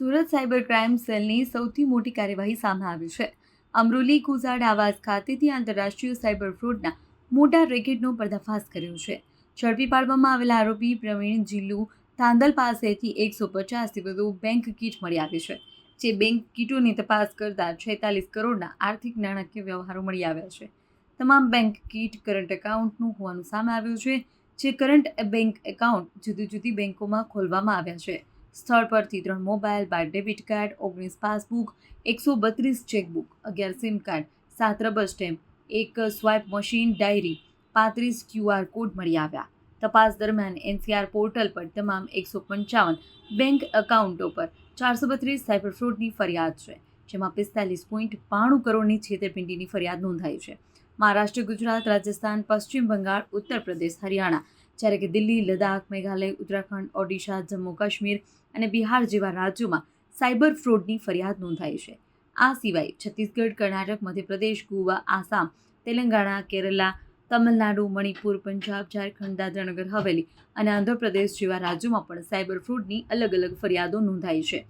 Surat cyber crime સેલની સૌથી મોટી કાર્યવાહી સામે આવી છે. અમરોલી કુઝાડ આવાસ ખાતેથી આંતરરાષ્ટ્રીય સાયબર ફ્રોડના મોટા રેકેટનો પર્દાફાશ કર્યો છે. ઝડપી પાડવામાં આવેલા આરોપી પ્રવીણ જીલ્લુ તાંદલ પાસેથી એકસો પચાસથી વધુ બેંક કીટ મળી આવી છે, જે બેંક કીટોની તપાસ કરતા છેતાલીસ કરોડના આર્થિક નાણાકીય વ્યવહારો મળી આવ્યા છે. તમામ બેંક કીટ કરંટ એકાઉન્ટનું હોવાનું સામે આવ્યું છે, જે કરંટ બેંક એકાઉન્ટ જુદી જુદી બેંકોમાં ખોલવામાં આવ્યા છે. સ્થળ પરથી ત્રણ મોબાઈલ, બાર ડેબિટ કાર્ડ, ઓગણીસ પાસબુક, એકસો બત્રીસ ચેકબુક, અગિયાર સિમ કાર્ડ, સાત રબર સ્ટેમ્પ, એક સ્વાઇપ મશીન, ડાયરી, પાંત્રીસ ક્યુઆર કોડ મળી આવ્યા. તપાસ દરમિયાન એનસીઆર પોર્ટલ પર તમામ એકસો પંચાવન બેંક એકાઉન્ટો પર ચારસો બત્રીસ સાયબર ફ્રોડની ફરિયાદ છે, જેમાં પિસ્તાલીસ પોઈન્ટ બાણું કરોડની છેતરપિંડીની ફરિયાદ નોંધાઈ છે. મહારાષ્ટ્ર, ગુજરાત, રાજસ્થાન, પશ્ચિમ બંગાળ, ઉત્તર પ્રદેશ, હરિયાણા જ્યારે કે દિલ્હી, લદ્દાખ, મેઘાલય, ઉત્તરાખંડ, ઓડિશા, જમ્મુ, કાશ્મીર અને બિહાર જેવા રાજ્યોમાં સાયબર ફ્રોડની ફરિયાદ નોંધાઈ છે. આ સિવાય છત્તીસગઢ, કર્ણાટક, મધ્યપ્રદેશ, ગોવા, આસામ, તેલંગાણા, કેરલા, તમિલનાડુ, મણિપુર, પંજાબ, ઝારખંડ, દાદરાનગર, હવેલી અને આંધ્રપ્રદેશ જેવા રાજ્યોમાં પણ સાયબર ફ્રોડની અલગ અલગ ફરિયાદો નોંધાઈ છે.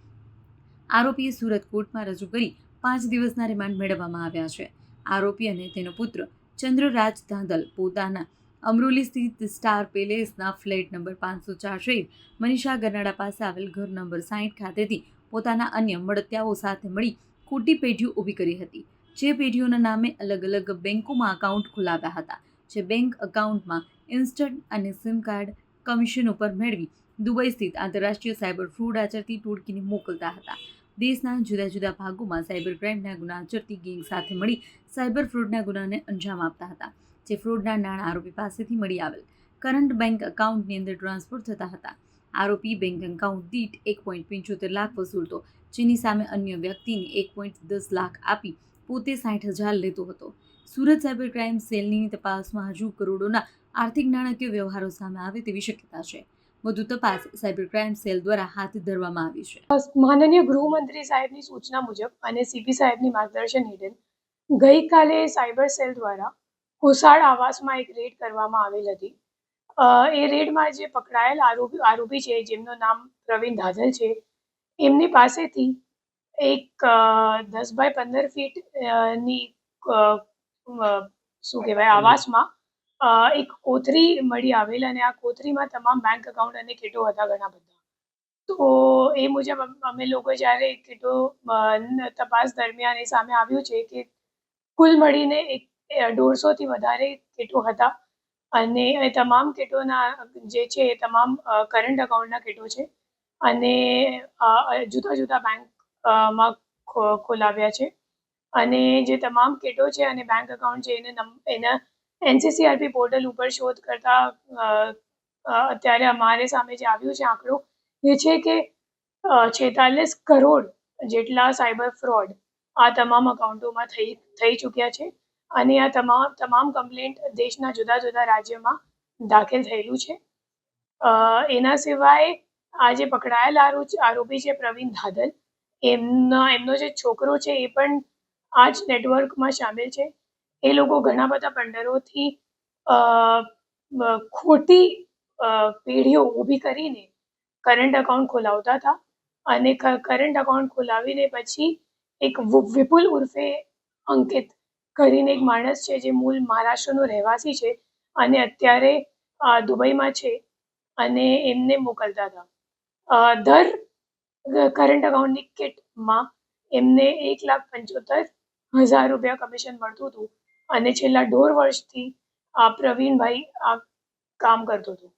આરોપીએ સુરત કોર્ટમાં રજૂ કરી પાંચ દિવસના રિમાન્ડ મેળવવામાં આવ્યા છે. આરોપી અને તેનો પુત્ર ચંદ્રરાજ ધાંધલ પોતાના અમરોલી સ્થિત સ્ટાર પેલેસના ફ્લેટ નંબર પાંચસો ચાર સહિત મનીષા ગરનાડા પાસે આવેલ ઘર નંબર સાહીઠ ખાતેથી પોતાના અન્ય મળતિયાઓ સાથે મળી ખોટી પેઢીઓ ઊભી કરી હતી. જે પેઢીઓના નામે અલગ અલગ બેન્કોમાં અકાઉન્ટ ખોલાવ્યા હતા. જે બેંક અકાઉન્ટમાં ઇન્સ્ટન્ટ અને સિમ કાર્ડ કમિશન ઉપર મેળવી દુબઈ સ્થિત આંતરરાષ્ટ્રીય સાયબર ફ્રોડ આચરતી ટોળકીને મોકલતા હતા. દેશના જુદા જુદા ભાગોમાં સાયબર ક્રાઇમના ગુના આચરતી ગેંગ સાથે મળી સાયબર ફ્રોડના ગુનાને અંજામ આપતા હતા. જે ફ્રોડના નાણાં આરોપી પાસેથી મળી આવેલ. કરંટ બેંક એકાઉન્ટની અંદર ટ્રાન્સફર થતા હતા. આરોપી બેંક એકાઉન્ટ દીઠ એક પોઈન્ટ પંચોતેર લાખ વસૂલતો, જેની સામે અન્ય વ્યક્તિને એક પોઈન્ટ દસ લાખ આપી પોતે સાઠ હજાર લેતો હતો. સુરત સાયબર ક્રાઇમ સેલની તપાસમાં હજુ કરોડોના આર્થિક નાણાકીય વ્યવહારો સામે આવે તેવી શક્યતા છે. વધુ તપાસ સાયબર ક્રાઇમ સેલ દ્વારા હાથ ધરવામાં આવી છે. માનનીય ગૃહમંત્રી સાહેબની સૂચના મુજબ અને સીપી સાહેબની માર્ગદર્શન હેઠળ ગઈકાલે સાયબર સેલ દ્વારા કુસાડ આવાસમાં એક રેડ કરવામાં આવેલ હતી. એ રેડમાં જે પકડાયેલ આરોપી આરોપી છે, જેમનું નામ પ્રવીણ ધાધલ છે, એમની પાસેથી એક દસ બાય પંદર ફીટની શું કહેવાય આવાસમાં એક કોથરી મળી આવેલ અને આ કોથરીમાં તમામ બેંક એકાઉન્ટ અને કીટો હતા ઘણા બધા. તો એ મુજબ અમે લોકો જ્યારે કીટો તપાસ દરમિયાન એ સામે આવ્યું છે કે કુલ મળીને એક દોઢસોથી વધારે કેટો હતા. અને એ તમામ કેટોના જે છે એ તમામ કરંટ અકાઉન્ટના કેટો છે. અને જુદા જુદા બેંકમાં ખોલાવ્યા છે. અને જે તમામ કેટો છે અને બેંક અકાઉન્ટ છે, એને એના એનસીસીઆરપી પોર્ટલ ઉપર શોધ કરતા અત્યારે અમારે સામે જે આવ્યું છે આંકડો, એ છે કે છેતાલીસ કરોડ જેટલા સાયબર ફ્રોડ આ તમામ અકાઉન્ટોમાં થઈ થઈ ચૂક્યા છે. અને આ તમામ તમામ કમ્પ્લેન્ટ દેશના જુદા જુદા રાજ્યોમાં દાખલ થયેલું છે. એના સિવાય આ જે પકડાયેલ આરોપી છે પ્રવીણ ધાદલ, એમના એમનો જે છોકરો છે એ પણ આ જ નેટવર્કમાં સામેલ છે. એ લોકો ઘણા બધા પંડરોથી ખોટી પેઢીઓ ઊભી કરીને કરંટ એકાઉન્ટ ખોલાવતા હતા અને કરંટ એકાઉન્ટ ખોલાવીને પછી એક વિપુલ ઉર્ફે અંકિત કરીને એક માણસ છે જે મૂળ મહારાષ્ટ્રનો રહેવાસી છે અને અત્યારે દુબઈમાં છે અને એમને મોકલતા હતા. દર કરંટ અકાઉન્ટની કિટમાં એમને એક લાખ પંચોતેર હજાર રૂપિયા કમિશન મળતું હતું અને છેલ્લા દોઢ વર્ષથી આ પ્રવીણભાઈ આ કામ કરતો હતો.